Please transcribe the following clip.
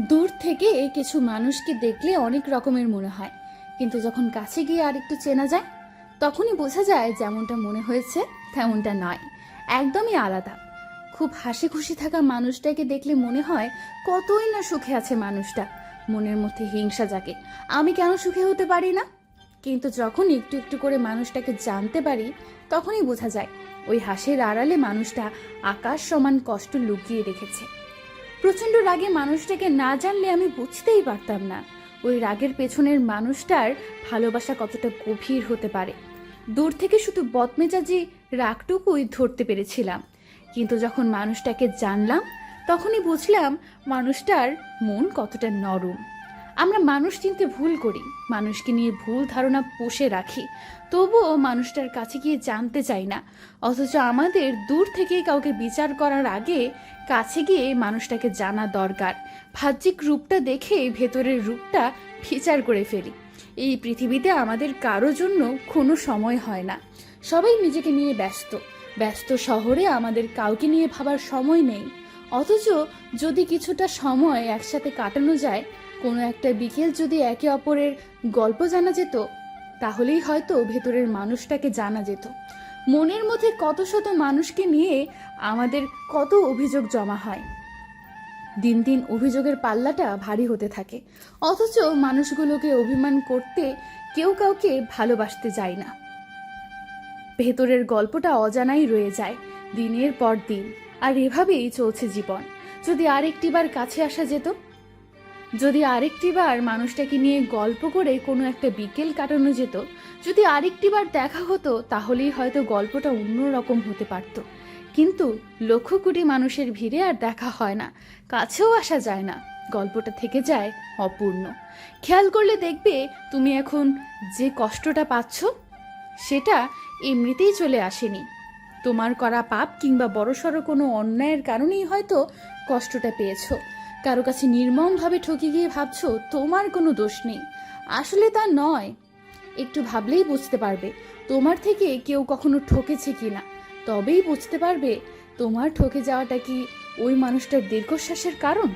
দূর থেকে কিছু মানুষকে দেখলে অনেক রকমের মনে হয়। কিন্তু যখন কাছে গিয়ে আর একটু চেনা যায়, তখনই বোঝা যায় যেমনটা মনে হয়েছে, তেমনটা নয়। একদমই আলাদা। খুব হাসি খুশি থাকা মানুষটাকে দেখলে মনে হয় কতই না সুখে আছে মানুষটা। মনের মধ্যে হিংসা জাগে, আমি কেন সুখে হতে পারি না? কিন্তু যখন একটু একটু করে মানুষটাকে জানতে পারি, তখনই বোঝা যায়, ওই হাসির আড়ালে মানুষটা আকাশ সমান কষ্ট লুকিয়ে রেখেছে। প্রচণ্ড রাগে মানুষটাকে না জানলে আমি বুঝতেই পারতাম না। ওই রাগের পেছনের মানুষটার ভালোবাসা কতটা গভীর হতে পারে। দূর থেকে শুধু বদমেজাজি রাগটুকুই ধরতে পেরেছিলাম। কিন্তু যখন মানুষটাকে জানলাম, তখনই বুঝলাম মানুষটার মন কতটা নরম। আমরা মানুষ চিনতে ভুল করি, মানুষকে নিয়ে ভুল ধারণা পুষে রাখি, তবুও মানুষটার কাছে গিয়ে জানতে চাই না। অথচ আমাদের দূর থেকে কাউকে বিচার করার আগে কাছে গিয়ে মানুষটাকে জানা দরকার। বাহ্যিক রূপটা দেখে ভেতরের রূপটা বিচার করে ফেলি। এই পৃথিবীতে আমাদের কারও জন্য কোনো সময় হয় না। সবাই নিজেকে নিয়ে ব্যস্ত। ব্যস্ত শহরে আমাদের কাউকে নিয়ে ভাবার সময় নেই। অথচ যদি কিছুটা সময় একসাথে কাটানো যায়, কোনো একটা বিকেল যদি একে অপরের গল্প জানা যেত, তাহলেই হয়তো ভেতরের মানুষটাকে জানা যেত। মনের মধ্যে কত শত মানুষকে নিয়ে আমাদের কত অভিযোগ জমা হয়। দিন দিন অভিযোগের পাল্লাটা ভারী হতে থাকে। অথচ মানুষগুলোকে অভিমান করতে কেউ কাউকে ভালোবাসতে যায় না। ভেতরের গল্পটা অজানাই রয়ে যায় দিনের পর দিন। আর এভাবেই চলছে জীবন। যদি আরেকটিবার কাছে আসা যেত? যদি আরেকটিবার মানুষটাকে নিয়ে গল্প করে কোনো একটা বিকেল কাটানো যেত? যদি আরেকটিবার দেখা হতো, তাহলেই হয়তো গল্পটা অন্যরকম হতে পারত। কিন্তু লক্ষ কোটি মানুষের ভিড়ে আর দেখা হয় না। কাছেও আসা যায় না। গল্পটা থেকে যায় অপূর্ণ। খেয়াল করলে দেখবে তুমি এখন যে কষ্টটা পাচ্ছ, সেটা এমনিতেই চলে আসেনি। তোমার করা পাপ কিংবা বড়সড় কোনো অন্যায়ের কারণেই হয়তো কষ্টটা পেয়েছ। কারও কাছে নির্মমভাবে ঠকে গিয়ে ভাবছ, তোমার কোনো দোষ নেই। আসলে তা নয়। একটু ভাবলেই বুঝতে পারবে, তোমার থেকে কেউ কখনো ঠকেছে কি না তবেই বুঝতে পারবে, তোমার ঠকে যাওয়াটা কি ওই মানুষটার দীর্ঘশ্বাসের কারণ?